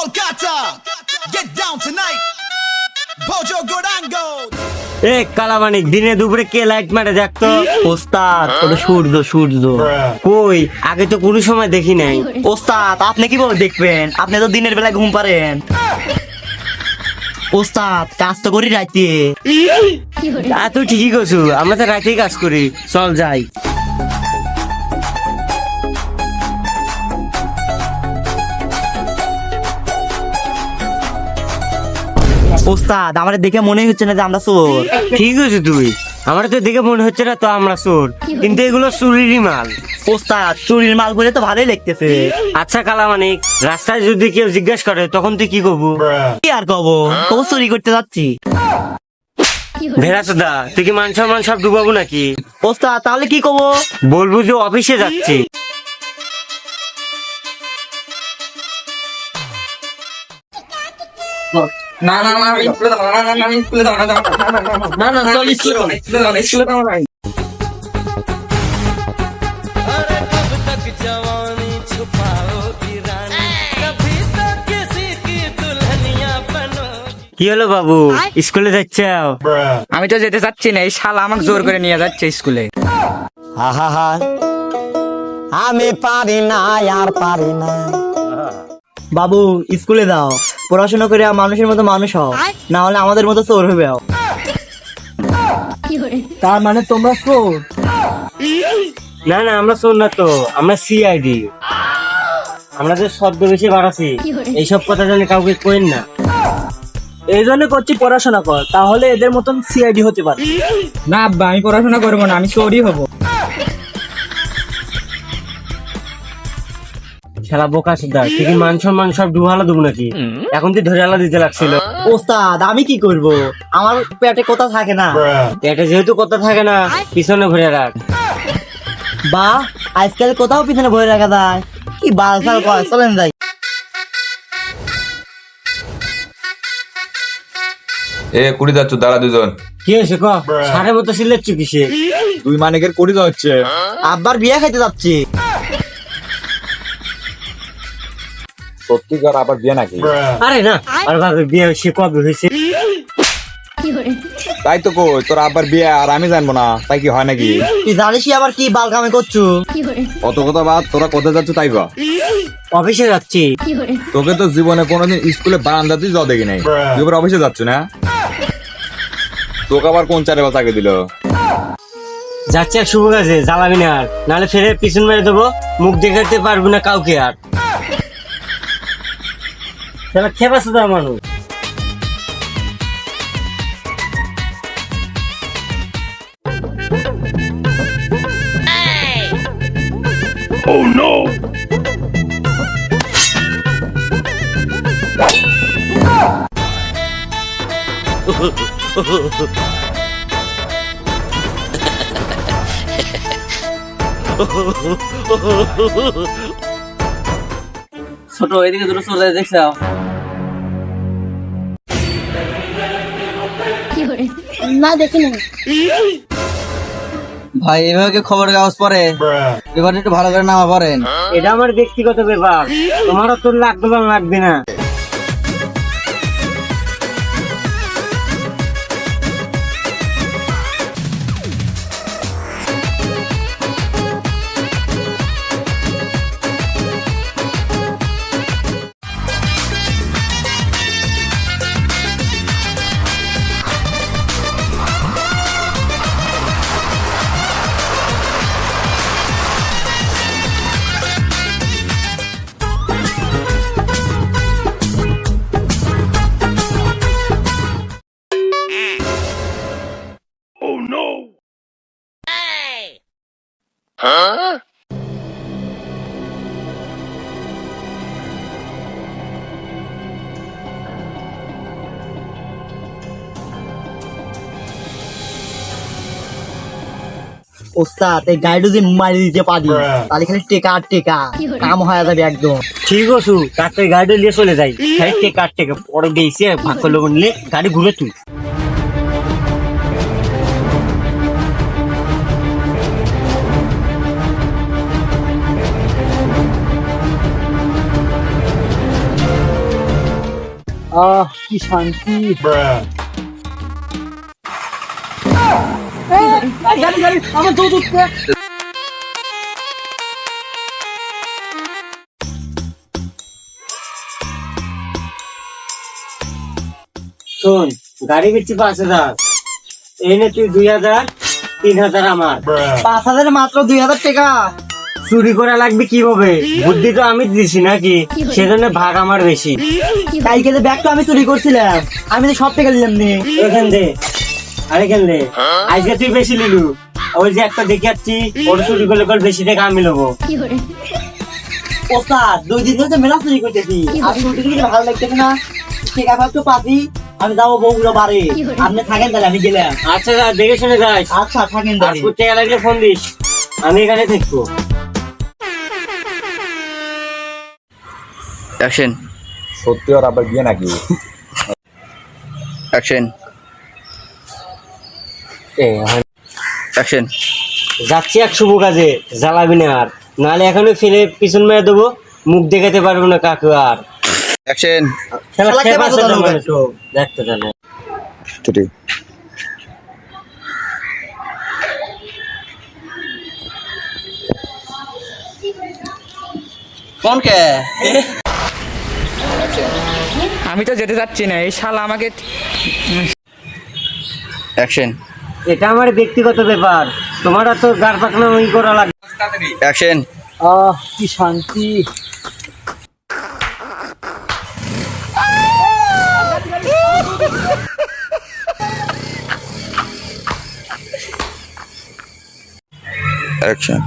Kolkata, get down tonight. Bojo Gorango. এ কালামানিক দিনে দুপুরে কে light মারে দেখতো ওস্তাদ ওটা সূর্য সূর্য। কই? আগে তো কোনো সময় দেখি নাই। ওস্তাদ আপনি কীভাবে দেখবেন? আপনি তো দিনের বেলায় ঘুম পারেন ওস্তাদ কাজ তো করি রাইতে। তা তুই ঠিকই করছু আমরা তো রাতেই কাজ করি। চল যাই। ওস্তাদ আমার দেখে মনে হচ্ছে না যে আমরা চোর। ঠিক আছে তুই। আমার তো দেখে মনে হচ্ছে না তো আমরা চোর। কিন্তু এগুলো চুরিরই মাল। ওস্তাদ চুরির মাল বলে তো ভালোই লাগতেছে আচ্ছা কালামানিক রাস্তায় যদি কেউ জিজ্ঞাসা করে তখন তুই কি করব? কি আর কব ও চুরি করতে যাচ্ছি। ভেড়াচোদা তুই কি মান সম্মান সব ডুবাবো নাকি? ওস্তাদ তাহলে কি কব বলব যে অফিসে যাচ্ছি। না না না আমি স্কুলে যাব না না না আমি স্কুলে যাব না না না না চল স্কুলে যাব স্কুলে যাব স্কুলে যাব না কি হলো বাবু স্কুলে যাচ্ছে আমি তো যেতে চাচ্ছি না এই শালা আমাকে জোর করে নিয়ে যাচ্ছে স্কুলে আমি পারি না আর পারি না বাবু স্কুলে দাও পড়াশোনা করে মানুষের মতো মানুষ হও। না হলে আমাদের মতো চোর হবে তার মানে তোমরা চোর। না না আমরা চোর না তো আমরা সিআইডি আমরা যে শব্দ বেশি বাড়াছি এইসব কথা জানি কাউকে কইন না। এই জন্য করছি পড়াশোনা কর তাহলে এদের মতন সিআইডি হতে পারে। না আব্বা আমি পড়াশোনা করব না আমি চোরই হব। খেলা বোকা সিদ্ধা তুই কি মান সম্মান সব ডুবালা দেবো নাকি? এখন তুই ধরে আলা দিতে লাগছিল। ওস্তাদ আমি কি করব? আমার পেটে কোথা থাকে না। এটা যেহেতু কথা থাকে না পিছনে ঘুরে রাখ। বা আজকাল কোথাও পিছনে ভরে রাখা যায়? কি বালসাল কয় চলেন যাই। এ কুড়ি যাচ্ছ দাঁড়া দুজন। কি হয়েছে ক? সাড়ে মতো সিলেচ্ছ কিসে? দুই মানিকের কুড়ি যাচ্ছে। আব্বার বিয়ে খাইতে যাচ্ছি। সত্যিকার আবার বিয়ে নাকি? আরে না আর ভাবে বিয়ে সে কবে হয়েছে? তাই তো কই তোর আব্বার বিয়ে আর আমি জানব না তাই কি হয় নাকি? তুই জানিস আবার কি বালকামে করছু? অত কথা বাদ তোরা কোথায় যাচ্ছ তাই বা অফিসে যাচ্ছি। তোকে তো জীবনে কোনোদিন স্কুলে বারান্দাতেই যাওয়া দেখি নাই। তুই এবার অফিসে যাচ্ছ না? তোকে আবার কোন চারে বা চাকরি দিল? যাচ্ছে এক শুভ কাজে জ্বালাবি না আর। নাহলে ফেরে পিছন মেরে দেবো মুখ দেখাতে পারব না কাউকে আর। তাহলে খেপাস তো মানুষ। ছোট এদিকে দুটো চলে দেখছ না দেখিনি ভাই এভাবে কি খবর কাগজ পরে এবার একটু ভালো করে নামা পড়েন এটা আমার ব্যক্তিগত ব্যাপার। তোমারও তোর লাগবে বা লাগবে না। ওস্তাদ এই গাড়ি যদি মারি দিতে পারি তাহলে খালি টেকা আর টেকা। কাম হয়ে যাবে একদম। ঠিক আছে? কাঠের গাড়ি নিয়ে চলে যাই। খাই টেক কাট টেকে। পরে দিয়েছে ভাগ করল নিলে গাড়ি ঘুরে তুই আহ কি শান্তি। শোন গাড়ি বেচছি পাঁচ হাজার। এনে তুই দুই হাজার তিন হাজার আমার। পাঁচ হাজারে মাত্র দুই হাজার টাকা। চুরি করা লাগবে কীভাবে? বুদ্ধি তো আমি দিছি নাকি? সেজন্য ভাগ আমার বেশি। কালকে যে ব্যাগটা আমি চুরি করছিলাম আমি তো সব টাকা নিলাম নি। দে। আরে কেন দে। আজকে তুই বেশি নিলু। ওই যে একটা দেখে যাচ্ছি ওর চুরি করলে কল বেশি টাকা আমি নেব। ওস্তাদ দুই দিন ধরে মেলা চুরি করতেছি। আমি চুরি করতে ভালো লাগতেছে না? টাকা পাতি আমি যাব বউগুলো বাড়ি। আপনি থাকেন তাহলে আমি গেলাম। আচ্ছা দেখে শুনে যাস। আচ্ছা থাকেন আর লাগলে ফোন দিস। আমি এখানে থাকব অ্যাকশন। সত্যি আর আবার বিয়ে নাকি? অ্যাকশন। এ, অ্যাকশন। যাচ্ছি এক শুভ কাজে জ্বালাবি না আর। নাহলে এখনও ফেলে পিছন মেরে দেবো মুখ দেখাতে পারব না কাকু আর। অ্যাকশন। খেলা খেলা খেয়ে পাচ্ছে না। দেখতে তাহলে। ছুটি কোন আমি তো যেতে চাচ্ছি না এই শালা আমাকে অ্যাকশন এটা আমার ব্যক্তিগত ব্যাপার। তোমার তো গার পাকনা ওই করা লাগে। অ্যাকশন আহ কি শান্তি। Action.